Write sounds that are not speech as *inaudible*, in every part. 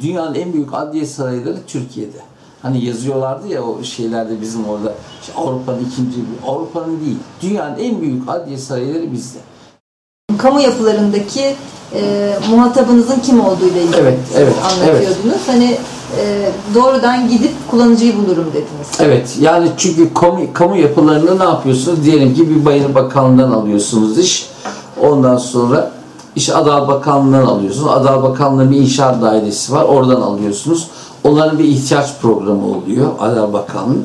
dünyanın en büyük adliye sarayları Türkiye'de. Hani yazıyorlardı ya o şeylerde bizim orada işte Avrupa'nın ikinci Avrupa'nın değil. Dünyanın en büyük adliye sarayları bizde. Kamu yapılarındaki e, muhatabınızın kim olduğu ile ilgili Evet, evet, anlatıyordunuz. Hani e, doğrudan gidip kullanıcıyı bulurum dediniz. Evet yani çünkü kamu, kamu yapılarını ne yapıyorsunuz? Diyelim ki bir Bayır Bakanlığı'ndan alıyorsunuz iş. Ondan sonra iş Adalet Bakanlığı'ndan alıyorsunuz. Adalet Bakanlığı'nın bir inşaat dairesi var. Oradan alıyorsunuz. Onların bir ihtiyaç programı oluyor Adalet Bakanlığı.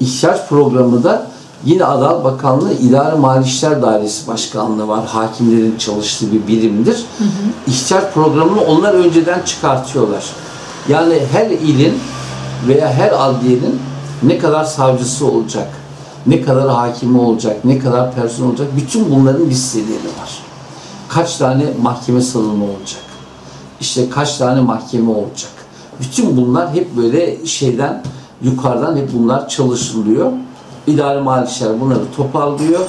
İhtiyaç programı da yine Adalet Bakanlığı İdare Mali İşler Dairesi Başkanlığı var. Hakimlerin çalıştığı bir birimdir. İhtiyaç programını onlar önceden çıkartıyorlar. Yani her ilin veya her adliyenin ne kadar savcısı olacak, ne kadar hakimi olacak, ne kadar personel olacak, bütün bunların listeleri var. Kaç tane mahkeme salonu olacak, işte kaç tane mahkeme olacak. Bütün bunlar hep böyle şeyden, yukarıdan hep bunlar çalışılıyor. İdare mali işler bunları toparlıyor,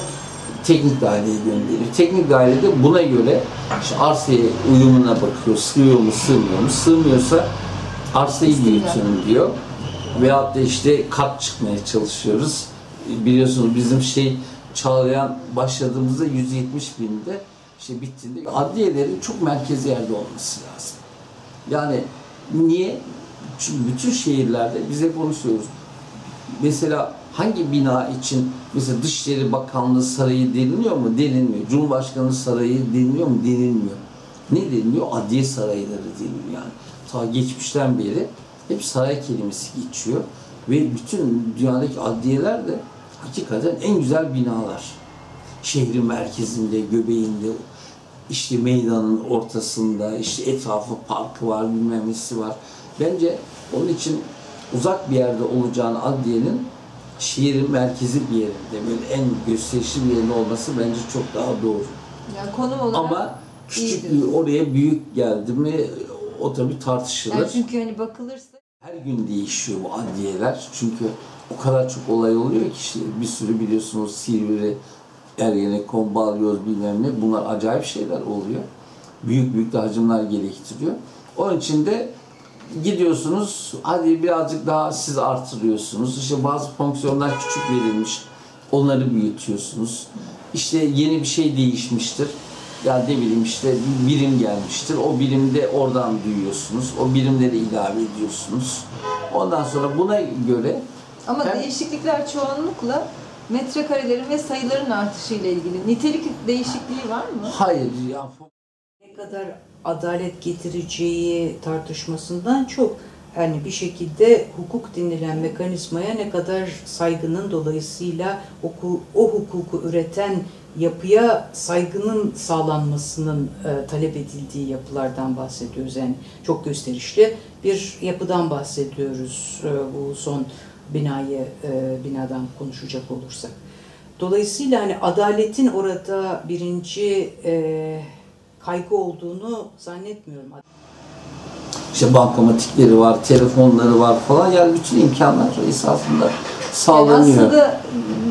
teknik daireye gönderiyor. Teknik daire de buna göre işte arsaya uyumuna bakıyor, sığıyor mu, sığmıyor mu, sığmıyorsa arsayı büyütün diyor. Veyahut da işte kat çıkmaya çalışıyoruz. Biliyorsunuz bizim şey Çağlayan başladığımızda 170 binde işte bittiğinde adliyelerin çok merkezi yerde olması lazım. Yani niye? Çünkü bütün şehirlerde biz hep onu söylüyoruz. Mesela hangi bina için mesela Dışişleri Bakanlığı Sarayı deniliyor mu? Denilmiyor. Cumhurbaşkanı Sarayı deniliyor mu? Denilmiyor. Ne deniliyor? Adliye sarayları deniliyor yani. Ta geçmişten beri hep saray kelimesi geçiyor. Ve bütün dünyadaki adliyeler de hakikaten en güzel binalar. Şehrin merkezinde, göbeğinde, işte meydanın ortasında, işte etrafı parkı var, bilmem nesi var. Bence onun için uzak bir yerde olacağını adliyenin şehrin merkezi bir yerinde, böyle en gösterişli bir yerinde olması bence çok daha doğru. Yani konum olarak Ama küçük iyidir. oraya büyük geldi mi o tabii tartışılır. Yani çünkü hani bakılırsa Her gün değişiyor bu adliyeler. Çünkü o kadar çok olay oluyor ki işte bir sürü biliyorsunuz Silivri, Ergenekon, Balyoz bilmem ne bunlar acayip şeyler oluyor. Büyük büyük de hacimler gerektiriyor. Onun için de gidiyorsunuz hadi birazcık daha siz artırıyorsunuz. İşte bazı fonksiyonlar küçük verilmiş. Onları büyütüyorsunuz. İşte yeni bir şey değişmiştir. Ya ne bileyim işte bir birim gelmiştir. O birimde oradan duyuyorsunuz. O birimleri ilave ediyorsunuz. Ondan sonra buna göre ama Ben- değişiklikler çoğunlukla metrekarelerin ve sayıların artışıyla ilgili. Nitelik değişikliği var mı? hayır ya ne kadar adalet getireceği tartışmasından çok yani bir şekilde hukuk denilen mekanizmaya ne kadar saygının dolayısıyla oku, o hukuku üreten yapıya saygının sağlanmasının e, talep edildiği yapılardan bahsediyoruz. Yani çok gösterişli bir yapıdan bahsediyoruz e, bu son binayı e, binadan konuşacak olursak. Dolayısıyla hani adaletin orada birinci e, kaygı olduğunu zannetmiyorum. işte bankamatikleri var, telefonları var falan. Yani bütün imkanlar esasında Yani sağlanıyor. aslında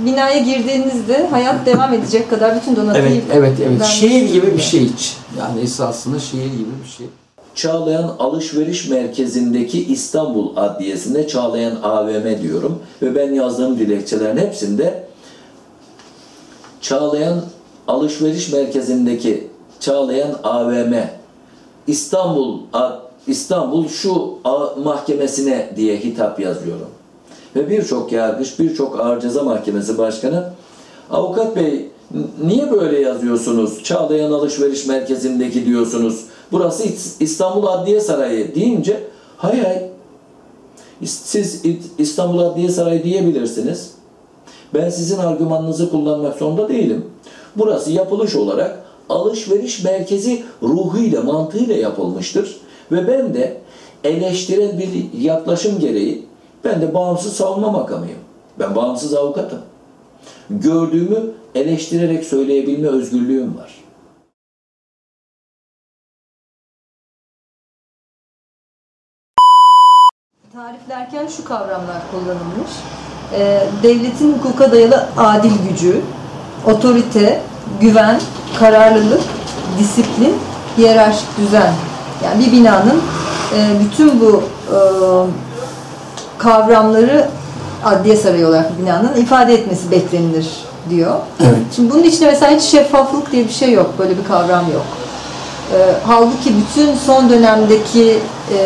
binaya girdiğinizde hayat devam edecek kadar bütün donatıyı Evet, evet, evet. Şehir gibi bir şey hiç. Yani esasında şehir gibi bir şey. Çağlayan Alışveriş Merkezi'ndeki İstanbul Adliyesi'nde Çağlayan AVM diyorum. Ve ben yazdığım dilekçelerin hepsinde Çağlayan Alışveriş Merkezi'ndeki Çağlayan AVM İstanbul İstanbul şu mahkemesine diye hitap yazıyorum. Ve birçok yargıç, birçok ağır ceza mahkemesi başkanı avukat bey niye böyle yazıyorsunuz? Çağlayan Alışveriş Merkezi'ndeki diyorsunuz. Burası İs- İstanbul Adliye Sarayı deyince hay hay siz İstanbul Adliye Sarayı diyebilirsiniz. Ben sizin argümanınızı kullanmak zorunda değilim. Burası yapılış olarak alışveriş merkezi ruhuyla, mantığıyla yapılmıştır. Ve ben de eleştirel bir yaklaşım gereği ben de bağımsız savunma makamıyım. Ben bağımsız avukatım. Gördüğümü eleştirerek söyleyebilme özgürlüğüm var. Tariflerken şu kavramlar kullanılmış. Ee, devletin hukuka dayalı adil gücü, otorite, güven, kararlılık, disiplin, hiyerarşik düzen. Yani bir binanın e, bütün bu e, kavramları adliye sarayı olarak binanın ifade etmesi beklenilir diyor. Evet. Şimdi bunun içinde mesela hiç şeffaflık diye bir şey yok. Böyle bir kavram yok. E, halbuki bütün son dönemdeki e,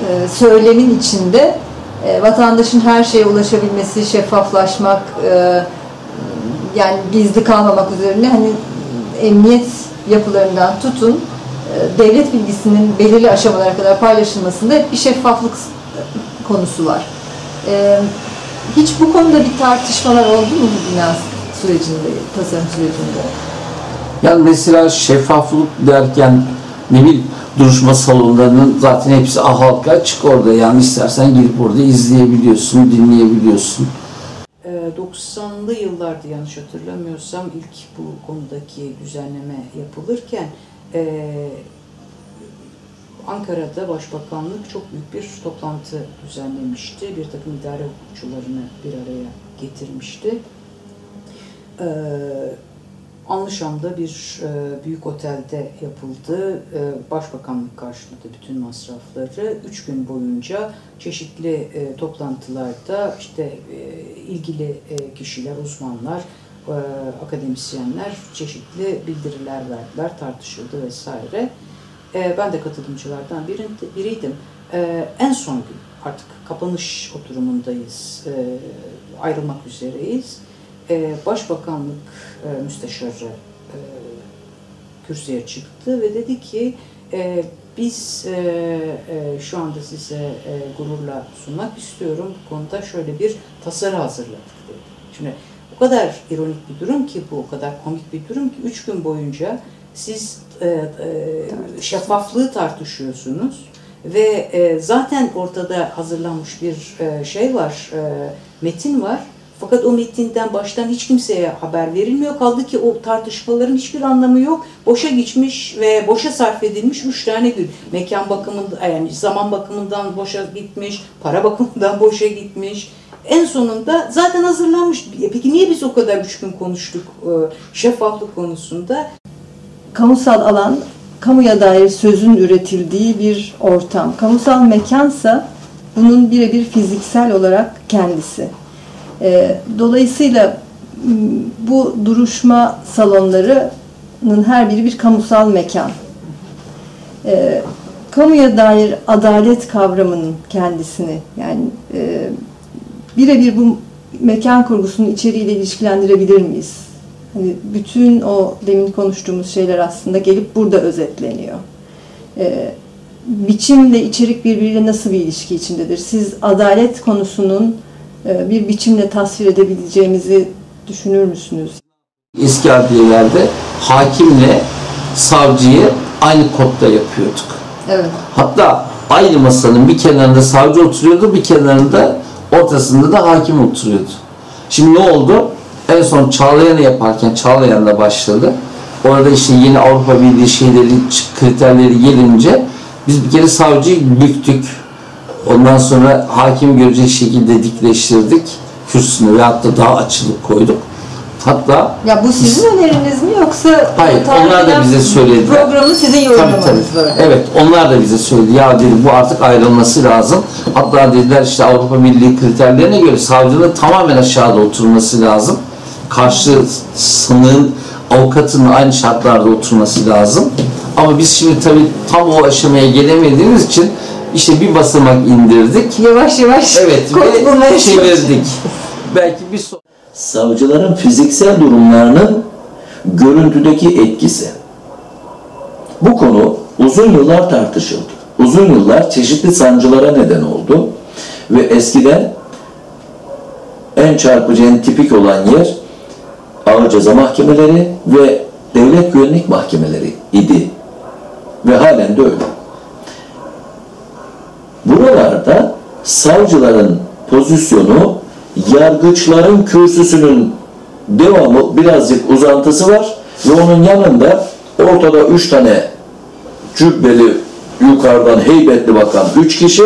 e, söylemin içinde e, vatandaşın her şeye ulaşabilmesi, şeffaflaşmak, e, yani gizli kalmamak üzerine hani emniyet yapılarından tutun e, devlet bilgisinin belirli aşamalara kadar paylaşılmasında hep bir şeffaflık konusu var. Hiç bu konuda bir tartışmalar oldu mu bu bina sürecinde, tasarım sürecinde? Yani mesela şeffaflık derken ne bileyim duruşma salonlarının zaten hepsi halka açık orada. Yani istersen girip orada izleyebiliyorsun, dinleyebiliyorsun. Ee, 90'lı yıllarda yanlış hatırlamıyorsam ilk bu konudaki düzenleme yapılırken ee, Ankara'da Başbakanlık çok büyük bir toplantı düzenlemişti. Bir takım idare hukukçularını bir araya getirmişti. Ee, Anlaşam'da bir e, büyük otelde yapıldı. E, Başbakanlık karşıladı bütün masrafları. Üç gün boyunca çeşitli e, toplantılarda işte e, ilgili e, kişiler, uzmanlar, e, akademisyenler çeşitli bildiriler verdiler, tartışıldı vesaire. E, ben de katılımcılardan biri- biriydim. E, en son gün artık kapanış oturumundayız, e, ayrılmak üzereyiz. E, Başbakanlık e, müsteşarı e, kürsüye çıktı ve dedi ki e, biz e, e, şu anda size e, gururla sunmak istiyorum. Bu konuda şöyle bir tasarı hazırladık dedi. Şimdi o kadar ironik bir durum ki bu, o kadar komik bir durum ki üç gün boyunca siz e, e, şeffaflığı tartışıyorsunuz ve e, zaten ortada hazırlanmış bir e, şey var, e, metin var. Fakat o metinden baştan hiç kimseye haber verilmiyor. Kaldı ki o tartışmaların hiçbir anlamı yok. Boşa geçmiş ve boşa sarf edilmiş üç tane gün. Mekan bakımından, yani zaman bakımından boşa gitmiş, para bakımından *laughs* boşa gitmiş. En sonunda zaten hazırlanmış. E Peki niye biz o kadar üç gün konuştuk e, şeffaflık konusunda? kamusal alan kamuya dair sözün üretildiği bir ortam. Kamusal mekansa bunun birebir fiziksel olarak kendisi. Ee, dolayısıyla bu duruşma salonlarının her biri bir kamusal mekan. Ee, kamuya dair adalet kavramının kendisini yani e, birebir bu mekan kurgusunun içeriğiyle ilişkilendirebilir miyiz? Hani bütün o demin konuştuğumuz şeyler aslında gelip burada özetleniyor. Ee, biçimle içerik birbiriyle nasıl bir ilişki içindedir? Siz adalet konusunun e, bir biçimle tasvir edebileceğimizi düşünür müsünüz? Eski adliyelerde hakimle savcıyı aynı kodda yapıyorduk. Evet. Hatta aynı masanın bir kenarında savcı oturuyordu, bir kenarında ortasında da hakim oturuyordu. Şimdi ne oldu? En son Çağlayan'ı yaparken Çağlayan'da başladı. Orada işte yeni Avrupa Birliği şeyleri, kriterleri gelince biz bir kere savcıyı büktük. Ondan sonra hakim görecek şekilde dikleştirdik. Kürsüsünü veyahut da daha açılıp koyduk. Hatta Ya bu sizin öneriniz mi yoksa Hayır, onlar da bize söylediler. Programı sizin Tabii yorumlamanız tabii. böyle. Evet onlar da bize söyledi. Ya dedi bu artık ayrılması lazım. Hatta dediler işte Avrupa Birliği kriterlerine göre savcının tamamen aşağıda oturması lazım. Karşı sanığın avukatının aynı şartlarda oturması lazım. Ama biz şimdi tabii tam o aşamaya gelemediğimiz için işte bir basamak indirdik. Yavaş yavaş Evet çalışıyoruz. çevirdik. Belki bir son savcıların fiziksel durumlarının görüntüdeki etkisi. Bu konu uzun yıllar tartışıldı. Uzun yıllar çeşitli sancılara neden oldu. Ve eskiden en çarpıcı, en tipik olan yer ağır ceza mahkemeleri ve devlet güvenlik mahkemeleri idi. Ve halen de öyle. Buralarda savcıların pozisyonu yargıçların kürsüsünün devamı birazcık uzantısı var ve onun yanında ortada üç tane cübbeli yukarıdan heybetli bakan üç kişi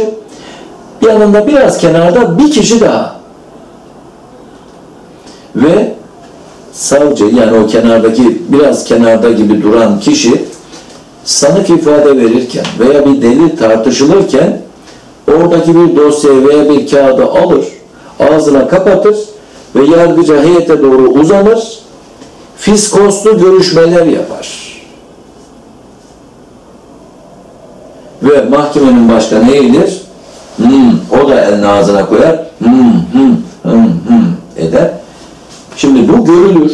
yanında biraz kenarda bir kişi daha. Ve savcı yani o kenardaki biraz kenarda gibi duran kişi sanık ifade verirken veya bir delil tartışılırken oradaki bir dosyayı veya bir kağıdı alır, ağzına kapatır ve yargıca heyete doğru uzanır, fiskoslu görüşmeler yapar. Ve mahkemenin başkanı eğilir, hmm, o da elini ağzına koyar, hmm, hmm, hmm, hmm eder. Şimdi bu görülür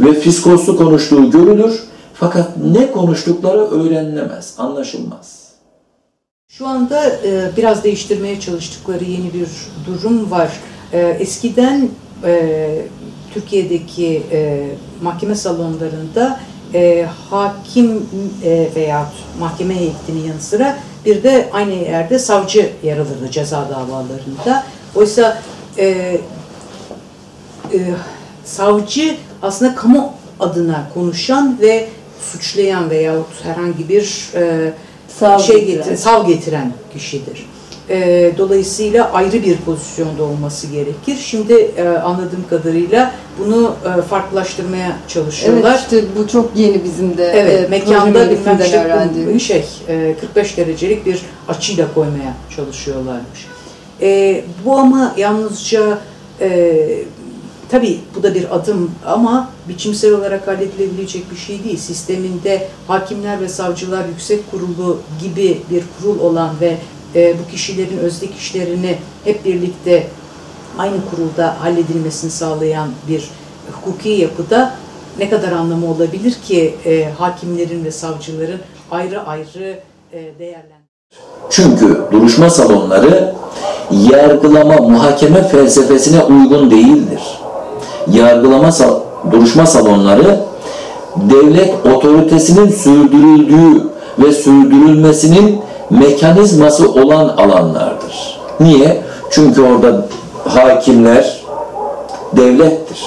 ve fiskoslu konuştuğu görülür fakat ne konuştukları öğrenilemez, anlaşılmaz. Şu anda e, biraz değiştirmeye çalıştıkları yeni bir durum var. E, eskiden e, Türkiye'deki mahkeme salonlarında hakim veya mahkeme heyetinin yanı sıra bir de aynı yerde savcı yer alırdı ceza davalarında. Oysa e, e, savcı aslında kamu adına konuşan ve suçlayan veyahut herhangi bir e, Sav şey getiren. getiren, sav getiren kişidir. E, dolayısıyla ayrı bir pozisyonda olması gerekir. Şimdi e, anladığım kadarıyla bunu e, farklılaştırmaya Evet çalışıyorlar. işte bu çok yeni bizim de Evet, e, mekanda bilmem işte öğrendiğimiz. şey e, 45 derecelik bir açıyla koymaya çalışıyorlarmış. E, bu ama yalnızca e, tabii bu da bir adım ama biçimsel olarak halledilebilecek bir şey değil. Sisteminde hakimler ve savcılar yüksek kurulu gibi bir kurul olan ve e, bu kişilerin özdek işlerini hep birlikte aynı kurulda halledilmesini sağlayan bir hukuki yapıda ne kadar anlamı olabilir ki e, hakimlerin ve savcıların ayrı ayrı e, değerlendirilmesi? Çünkü duruşma salonları yargılama, muhakeme felsefesine uygun değildir. Yargılama duruşma salonları devlet otoritesinin sürdürüldüğü ve sürdürülmesinin mekanizması olan alanlardır. Niye? Çünkü orada hakimler devlettir.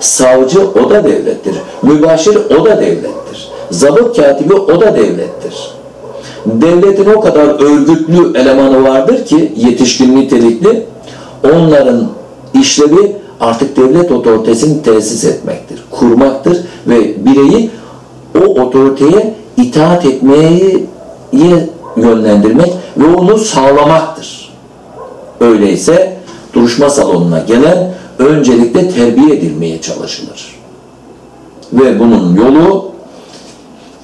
Savcı o da devlettir. Mübaşir o da devlettir. Zabıt katibi o da devlettir. Devletin o kadar örgütlü elemanı vardır ki yetişkin nitelikli onların işlevi artık devlet otoritesini tesis etmektir, kurmaktır ve bireyi o otoriteye itaat etmeye yönlendirmek ve onu sağlamaktır. Öyleyse duruşma salonuna gelen öncelikle terbiye edilmeye çalışılır. Ve bunun yolu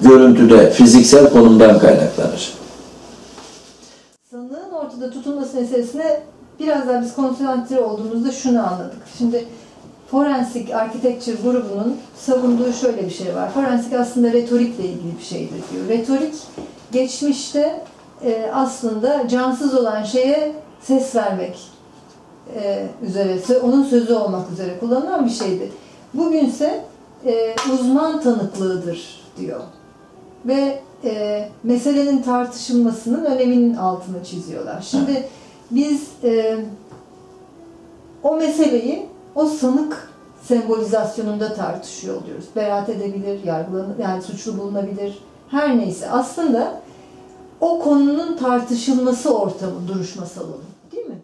görüntüde fiziksel konumdan kaynaklanır. Sanığın ortada tutulması meselesine biraz daha biz konsantre olduğumuzda şunu anladık. Şimdi Forensic Architecture grubunun savunduğu şöyle bir şey var. Forensik aslında retorikle ilgili bir şeydir diyor. Retorik geçmişte e, aslında cansız olan şeye ses vermek e, üzere, onun sözü olmak üzere kullanılan bir şeydi. Bugünse e, uzman tanıklığıdır diyor. Ve e, meselenin tartışılmasının öneminin altını çiziyorlar. Şimdi biz e, o meseleyi o sanık sembolizasyonunda tartışıyor oluyoruz. Beraat edebilir, yargılanır, yani suçlu bulunabilir, her neyse. Aslında o konunun tartışılması ortamı, duruşma salonu. Değil mi?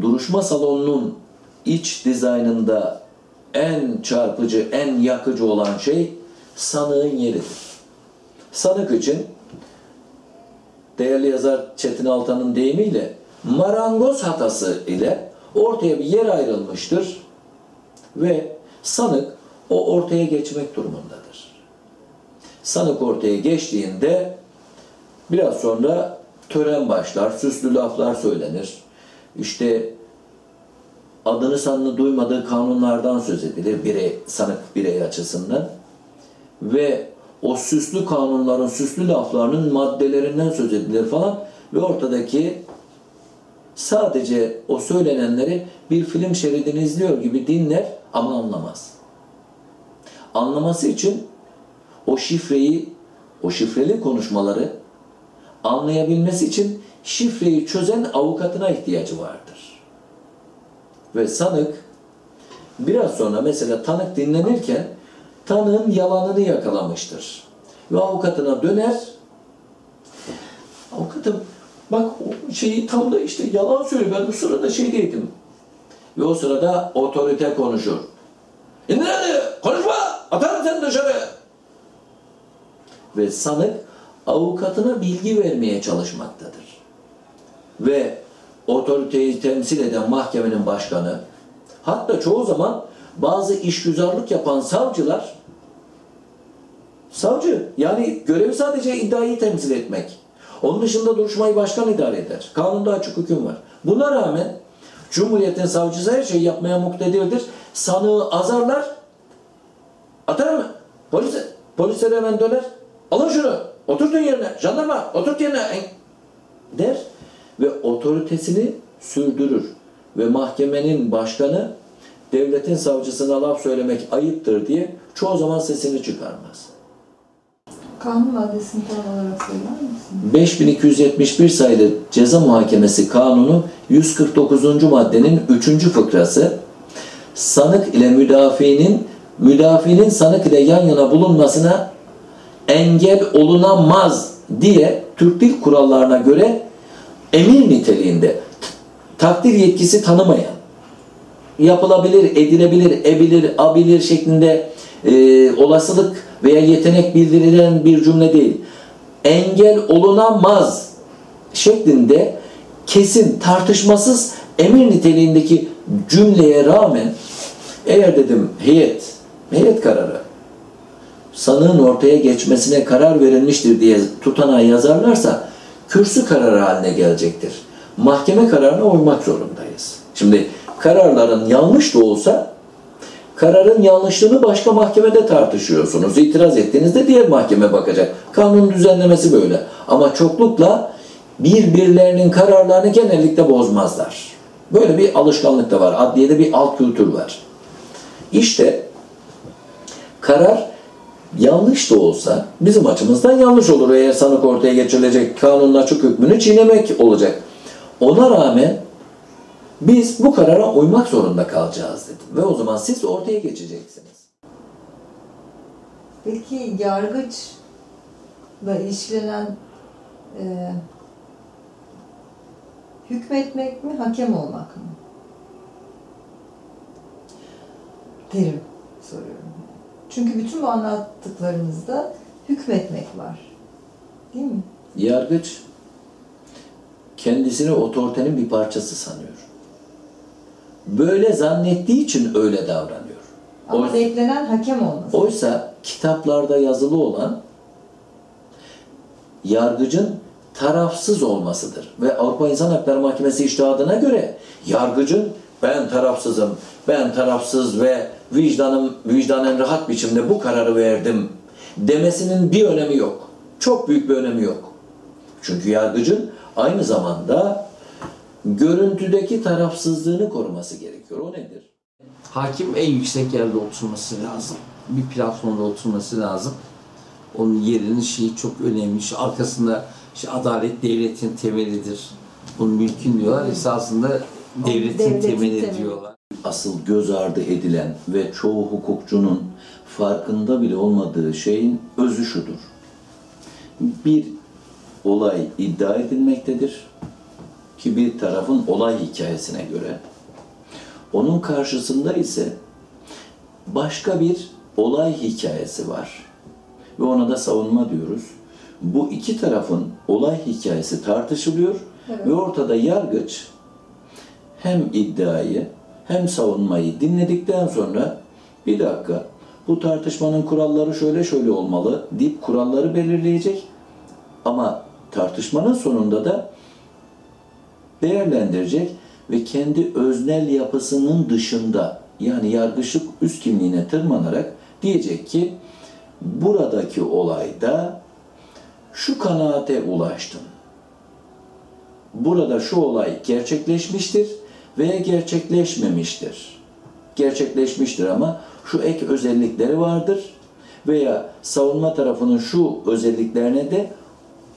Duruşma salonunun iç dizaynında en çarpıcı, en yakıcı olan şey sanığın yeridir. Sanık için değerli yazar Çetin Altan'ın deyimiyle marangoz hatası ile ortaya bir yer ayrılmıştır ve sanık o ortaya geçmek durumundadır. Sanık ortaya geçtiğinde biraz sonra tören başlar, süslü laflar söylenir. İşte adını sanını duymadığı kanunlardan söz edilir birey, sanık birey açısından. Ve o süslü kanunların, süslü laflarının maddelerinden söz edilir falan. Ve ortadaki sadece o söylenenleri bir film şeridini izliyor gibi dinler ama anlamaz. Anlaması için o şifreyi, o şifreli konuşmaları anlayabilmesi için şifreyi çözen avukatına ihtiyacı vardır. Ve sanık biraz sonra mesela tanık dinlenirken tanığın yalanını yakalamıştır. Ve avukatına döner. Avukatım bak şeyi tam da işte yalan söylüyor. Ben bu sırada şeydeydim. Ve o sırada otorite konuşur. İndir hadi konuşma atarım seni dışarı ve sanık avukatına bilgi vermeye çalışmaktadır. Ve otoriteyi temsil eden mahkemenin başkanı, hatta çoğu zaman bazı işgüzarlık yapan savcılar, savcı yani görevi sadece iddiayı temsil etmek. Onun dışında duruşmayı başkan idare eder. Kanunda açık hüküm var. Buna rağmen Cumhuriyet'in savcısı her şeyi yapmaya muktedirdir. Sanığı azarlar, atar mı? Polise, polislere hemen döner. Alın şunu, oturtun yerine, jandarma, oturt yerine der ve otoritesini sürdürür. Ve mahkemenin başkanı devletin savcısına laf söylemek ayıptır diye çoğu zaman sesini çıkarmaz. Kanun maddesini tam olarak söyler misin? 5271 sayılı Ceza Muhakemesi Kanunu 149. maddenin 3. fıkrası sanık ile müdafiinin müdafiinin sanık ile yan yana bulunmasına engel olunamaz diye Türk Dil Kurallarına göre emir niteliğinde takdir yetkisi tanımayan yapılabilir, edilebilir, ebilir, abilir şeklinde e, olasılık veya yetenek bildirilen bir cümle değil. Engel olunamaz şeklinde kesin, tartışmasız emir niteliğindeki cümleye rağmen eğer dedim heyet, heyet kararı sanığın ortaya geçmesine karar verilmiştir diye tutanağı yazarlarsa kürsü kararı haline gelecektir. Mahkeme kararına uymak zorundayız. Şimdi kararların yanlış da olsa kararın yanlışlığını başka mahkemede tartışıyorsunuz. İtiraz ettiğinizde diğer mahkeme bakacak. Kanun düzenlemesi böyle. Ama çoklukla birbirlerinin kararlarını genellikle bozmazlar. Böyle bir alışkanlık da var. Adliyede bir alt kültür var. İşte karar yanlış da olsa bizim açımızdan yanlış olur. Eğer sanık ortaya geçirilecek kanunun açık hükmünü çiğnemek olacak. Ona rağmen biz bu karara uymak zorunda kalacağız dedim. Ve o zaman siz ortaya geçeceksiniz. Peki yargıçla ilişkilenen e, hükmetmek mi, hakem olmak mı? Derim soruyorum. Çünkü bütün bu anlattıklarınızda hükmetmek var. Değil mi? Yargıç kendisini otoritenin bir parçası sanıyor. Böyle zannettiği için öyle davranıyor. Ama Oysa- beklenen hakem olması. Oysa kitaplarda yazılı olan yargıcın tarafsız olmasıdır. Ve Avrupa İnsan Hakları Mahkemesi iştihadına göre yargıcın ben tarafsızım, ben tarafsız ve vicdanım vicdanen rahat biçimde bu kararı verdim demesinin bir önemi yok. Çok büyük bir önemi yok. Çünkü yargıcın aynı zamanda görüntüdeki tarafsızlığını koruması gerekiyor. O nedir? Hakim en yüksek yerde oturması lazım. Bir platformda oturması lazım. Onun yerinin şeyi çok önemli. İşte arkasında işte adalet devletin temelidir. Bunun mülkün diyorlar. Esasında devletin, devletin temeli temeli. diyorlar. asıl göz ardı edilen ve çoğu hukukçunun farkında bile olmadığı şeyin özü şudur. Bir olay iddia edilmektedir ki bir tarafın olay hikayesine göre. Onun karşısında ise başka bir olay hikayesi var. Ve ona da savunma diyoruz. Bu iki tarafın olay hikayesi tartışılıyor Evet. ve ortada yargıç hem iddiayı hem savunmayı dinledikten sonra bir dakika bu tartışmanın kuralları şöyle şöyle olmalı deyip kuralları belirleyecek. Ama tartışmanın sonunda da değerlendirecek ve kendi öznel yapısının dışında yani yargıçlık üst kimliğine tırmanarak diyecek ki buradaki olayda şu kanaate ulaştım. Burada şu olay gerçekleşmiştir veya gerçekleşmemiştir. Gerçekleşmiştir ama şu ek özellikleri vardır veya savunma tarafının şu özelliklerine de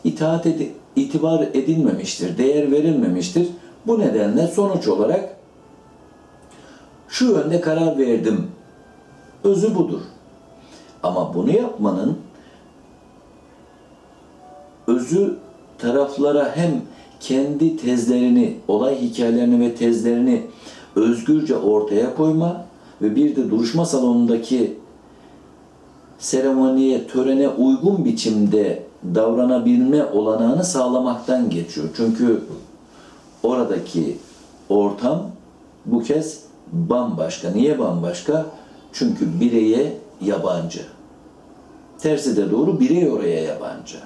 itaat edi- itibar edilmemiştir, değer verilmemiştir. Bu nedenle sonuç olarak şu yönde karar verdim. Özü budur. Ama bunu yapmanın özü taraflara hem kendi tezlerini, olay hikayelerini ve tezlerini özgürce ortaya koyma ve bir de duruşma salonundaki seremoniye, törene uygun biçimde davranabilme olanağını sağlamaktan geçiyor. Çünkü oradaki ortam bu kez bambaşka. Niye bambaşka? Çünkü bireye yabancı. Tersi de doğru, birey oraya yabancı.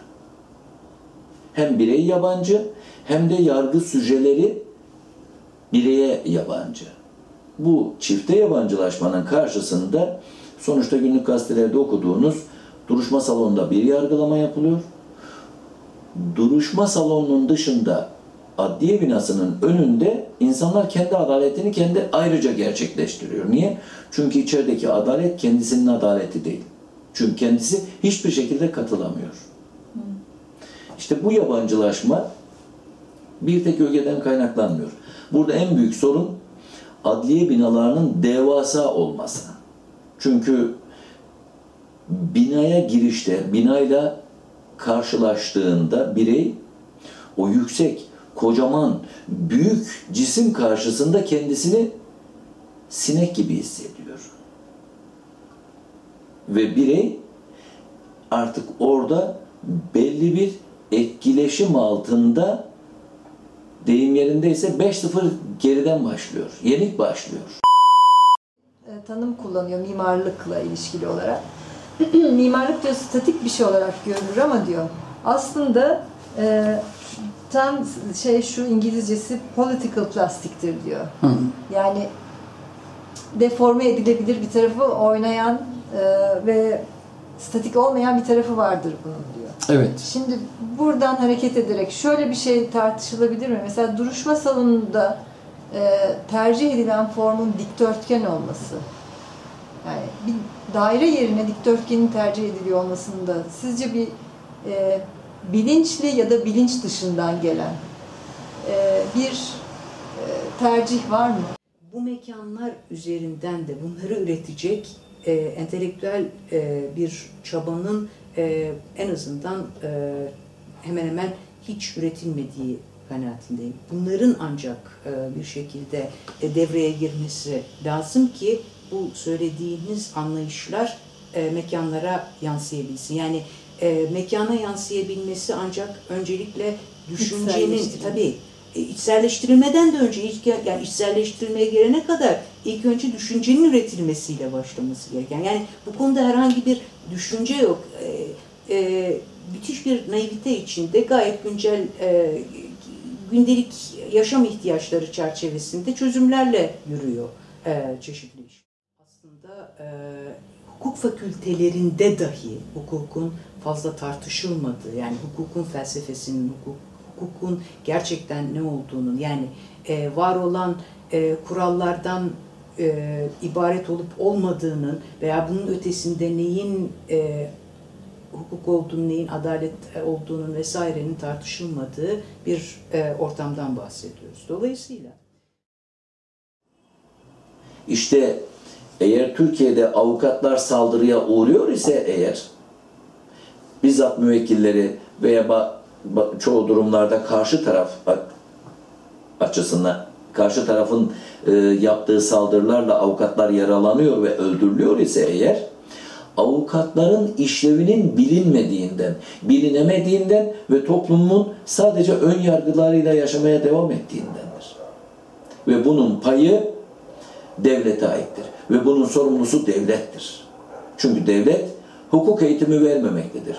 Hem birey yabancı hem de yargı süjeleri bireye yabancı. Bu çifte yabancılaşmanın karşısında sonuçta günlük gazetelerde okuduğunuz duruşma salonunda bir yargılama yapılıyor. Duruşma salonunun dışında adliye binasının önünde insanlar kendi adaletini kendi ayrıca gerçekleştiriyor. Niye? Çünkü içerideki adalet kendisinin adaleti değil. Çünkü kendisi hiçbir şekilde katılamıyor. İşte bu yabancılaşma bir tek ögeden kaynaklanmıyor. Burada en büyük sorun adliye binalarının devasa olması. Çünkü binaya girişte, binayla karşılaştığında birey o yüksek, kocaman, büyük cisim karşısında kendisini sinek gibi hissediyor. Ve birey artık orada belli bir etkileşim altında deyim yerindeyse 5-0 geriden başlıyor. Yenik başlıyor. e, tanım kullanıyor mimarlıkla ilişkili olarak. *clears throat* Mimarlık diyor statik bir şey olarak görülür ama diyor aslında e, tam şey şu İngilizcesi political plastiktir diyor. Yani deforme edilebilir bir tarafı oynayan e, ve statik olmayan bir tarafı vardır bunun diyor. Evet. Şimdi buradan hareket ederek şöyle bir şey tartışılabilir mi? Mesela duruşma salonunda e, tercih edilen formun dikdörtgen olması. Yani bir daire yerine dikdörtgenin tercih ediliyor olmasında sizce bir e, bilinçli ya da bilinç dışından gelen e, bir e, tercih var mı? Bu mekanlar üzerinden de bunları üretecek e, entelektüel e, bir çabanın e, en azından e, hemen hemen hiç üretilmediği kanaatindeyim. Bunların ancak e, bir şekilde e, devreye girmesi lazım ki bu söylediğiniz anlayışlar e, mekanlara yansıyabilsin. Yani e, mekana yansıyabilmesi ancak öncelikle düşüncenin tabii e, içselleştirilmeden de önce ilk yani içselleştirilmeye gelene kadar ilk önce düşüncenin üretilmesiyle başlaması gereken. Yani bu konuda herhangi bir düşünce yok. E, e, müthiş bir naivite içinde gayet güncel e, gündelik yaşam ihtiyaçları çerçevesinde çözümlerle yürüyor e, çeşitli iş. E, hukuk fakültelerinde dahi hukukun fazla tartışılmadığı, yani hukukun felsefesinin, hukuk, hukukun gerçekten ne olduğunun, yani e, var olan e, kurallardan e, ibaret olup olmadığının veya bunun ötesinde neyin e, hukuk olduğunu, neyin adalet olduğunun vesairenin tartışılmadığı bir e, ortamdan bahsediyoruz. Dolayısıyla İşte eğer Türkiye'de avukatlar saldırıya uğruyor ise eğer bizzat müvekkilleri veya çoğu durumlarda karşı taraf açısından karşı tarafın e, yaptığı saldırılarla avukatlar yaralanıyor ve öldürülüyor ise eğer avukatların işlevinin bilinmediğinden, bilinemediğinden ve toplumun sadece ön yargılarıyla yaşamaya devam ettiğindendir. Ve bunun payı devlete aittir. Ve bunun sorumlusu devlettir. Çünkü devlet hukuk eğitimi vermemektedir.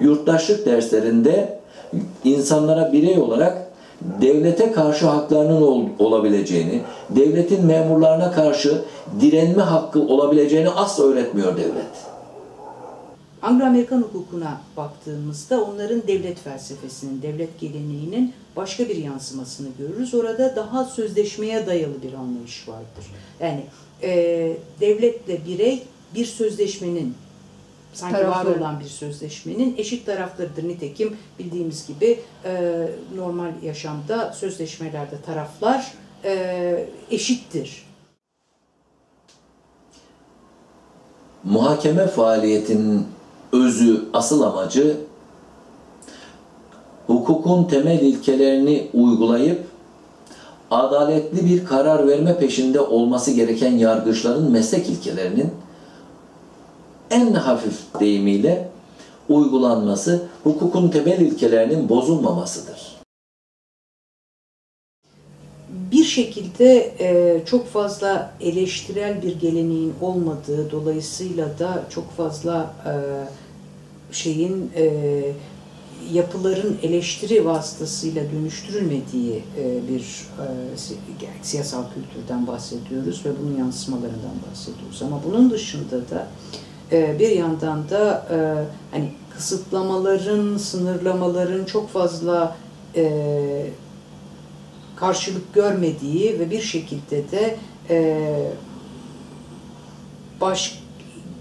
Yurttaşlık derslerinde insanlara birey olarak devlete karşı haklarının ol- olabileceğini, devletin memurlarına karşı direnme hakkı olabileceğini asla öğretmiyor devlet. Anglo-Amerikan hukukuna baktığımızda onların devlet felsefesinin, devlet geleneğinin başka bir yansımasını görürüz. Orada daha sözleşmeye dayalı bir anlayış vardır. Yani e, devletle birey bir sözleşmenin sanki var Tarafları. olan bir sözleşmenin eşit taraflarıdır. Nitekim bildiğimiz gibi e, normal yaşamda sözleşmelerde taraflar e, eşittir. muhakeme faaliyetinin özü, asıl amacı hukukun temel ilkelerini uygulayıp adaletli bir karar verme peşinde olması gereken yargıçların meslek ilkelerinin en hafif deyimiyle uygulanması hukukun temel ilkelerinin bozulmamasıdır. bir şekilde e, çok fazla eleştirel bir geleneğin olmadığı dolayısıyla da çok fazla e, şeyin e, yapıların eleştiri vasıtasıyla dönüştürülmediği e, bir e, si- siyasal kültürden bahsediyoruz ve bunun yansımalarından bahsediyoruz. Ama bunun dışında da e, bir yandan da e, hani kısıtlamaların, sınırlamaların çok fazla e, karşılık görmediği ve bir şekilde de e, baş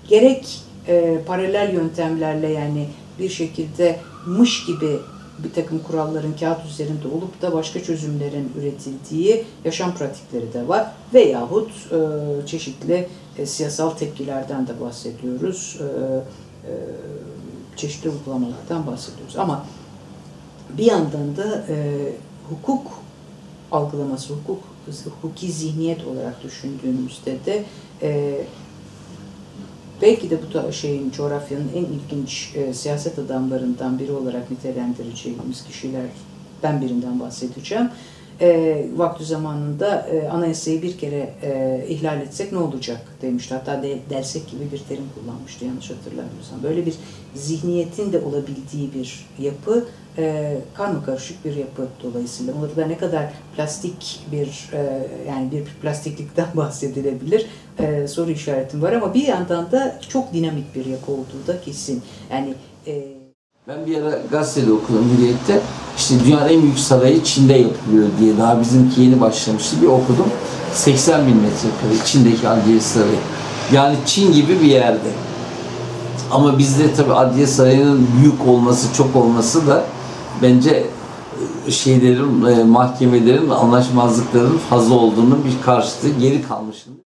gerek e, paralel yöntemlerle yani bir şekilde mış gibi bir takım kuralların kağıt üzerinde olup da başka çözümlerin üretildiği yaşam pratikleri de var. Veyahut e, çeşitli e, siyasal tepkilerden de bahsediyoruz. E, e, çeşitli uygulamalardan bahsediyoruz. Ama bir yandan da e, hukuk algılaması, hukuk, hukuki zihniyet olarak düşündüğümüzde de e, belki de bu şeyin coğrafyanın en ilginç e, siyaset adamlarından biri olarak nitelendireceğimiz kişilerden birinden bahsedeceğim. E, vakti zamanında e, anayasayı bir kere e, ihlal etsek ne olacak demişti. Hatta de, delsek gibi bir terim kullanmıştı yanlış hatırlamıyorsam. Böyle bir zihniyetin de olabildiği bir yapı e, karma karışık bir yapı dolayısıyla. Burada ne kadar plastik bir e, yani bir plastiklikten *laughs* bahsedilebilir e, soru işaretim var ama bir yandan da çok dinamik bir yapı olduğu da kesin. Yani e, Ben bir ara gazetede okudum Hürriyet'te. İşte dünyanın en büyük sarayı Çin'de yapılıyor diye. Daha bizimki yeni başlamıştı. Bir okudum. 80 bin metrekare Çin'deki Adliye Sarayı. Yani Çin gibi bir yerde. Ama bizde tabi Adliye Sarayı'nın büyük olması, çok olması da bence e, şeylerin, e, mahkemelerin anlaşmazlıkların fazla olduğunun bir karşıtı geri kalmışın.